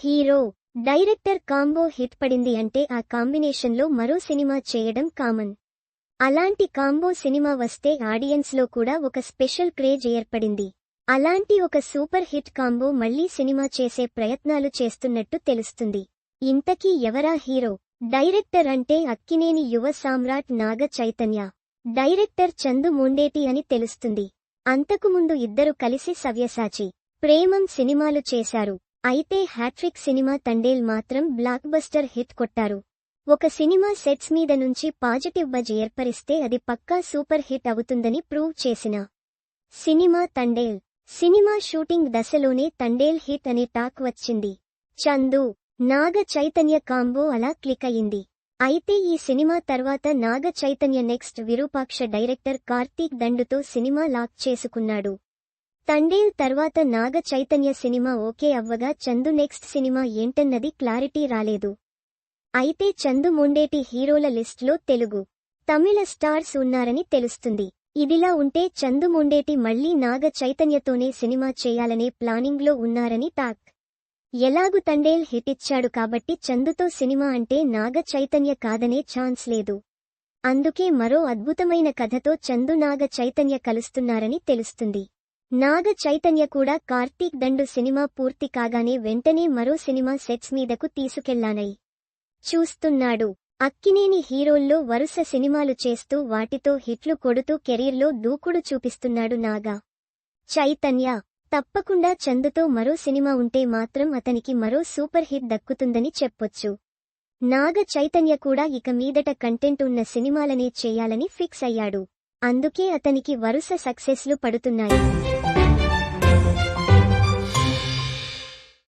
Hero director combo hit పడింది అంటే ఆ కాంబినేషన్లో మరో సినిమా చేయడం కామన్. అలాంటి కాంబో సినిమా వస్తే ఆడియన్స్లో కూడా ఒక స్పెషల్ క్రేజ్ ఏర్పడింది. అలాంటి ఒక సూపర్ హిట్ కాంబో మళ్ళీ సినిమా చేసే ప్రయత్నాలు చేస్తున్నట్టు తెలుస్తుంది. ఇంతకీ ఎవరా హీరో? డైరెక్టర్ అంటే అక్కినేని యువ సామ్రాట్ నాగ చైతన్య. డైరెక్టర్ చందు మొండేటి అని తెలుస్తుంది. అంతకుముందు ఇద్దరు కలిసి సవ్యసాచి ప్రేమం సినిమాలు చేశారు. అయితే హ్యాట్రిక్ సినిమా తండేల్ మాత్రం బ్లాక్ బస్టర్ హిట్ కొట్టారు. ఒక సినిమా సెట్స్ మీద నుంచి పాజిటివ్ బజ్ ఏర్పరిస్తే అది పక్కా సూపర్ హిట్ అవుతుందని ప్రూవ్ చేసిన సినిమా తండేల్. సినిమా షూటింగ్ దశలోనే తండేల్ హిట్ అనే టాక్ వచ్చింది. చందు నాగ చైతన్య కాంబో అలా క్లిక్ అయింది. అయితే ఈ సినిమా తర్వాత నాగ చైతన్య నెక్స్ట్ విరూపాక్ష డైరెక్టర్ కార్తీక్ దండుతో సినిమా లాక్ చేసుకున్నాడు. తండేల్ తర్వాత నాగ చైతన్య సినిమా ఓకే అవ్వగా చందు నెక్స్ట్ సినిమా ఏంటన్నది క్లారిటీ రాలేదు. అయితే చందు మొండేటి హీరోల లిస్ట్లో తెలుగు తమిళ స్టార్స్ ఉన్నారని తెలుస్తుంది. ఇదిలా ఉంటే చందు మొండేటి మళ్ళీ నాగ చైతన్యతోనే సినిమా చేయాలనే ప్లానింగ్లో ఉన్నారని టాక్. ఎలాగు తండేల్ హిట్ ఇచ్చాడు కాబట్టి చందుతో సినిమా అంటే నాగ చైతన్య కాదనే ఛాన్స్ లేదు. అందుకే మరో అద్భుతమైన కథతో చందు నాగ చైతన్య కలుస్తున్నారని తెలుస్తుంది. నాగ చైతన్య కూడా కార్తీక్ దండు సినిమా పూర్తి కాగానే వెంటనే మరో సినిమా సెట్స్ మీదకు తీసుకెళ్ళానై. చూస్తున్నాడు. అక్కినేని హీరోల్లో వరుస సినిమాలు చేస్తూ వాటితో హిట్లు కొడుతూ కెరీర్లో దూకుడు చూపిస్తున్నాడు నాగా. చైతన్య తప్పకుండా చందుతో మరో సినిమా ఉంటే మాత్రం అతనికి మరో సూపర్ హిట్ దక్కుతుందని చెప్పొచ్చు. నాగ చైతన్య కూడా ఇక మీదట కంటెంట్ ఉన్న సినిమాలనే చేయాలని ఫిక్స్ అయ్యాడు. అందుకే అతనికి వరుస సక్సెస్లు పడుతున్నాయి.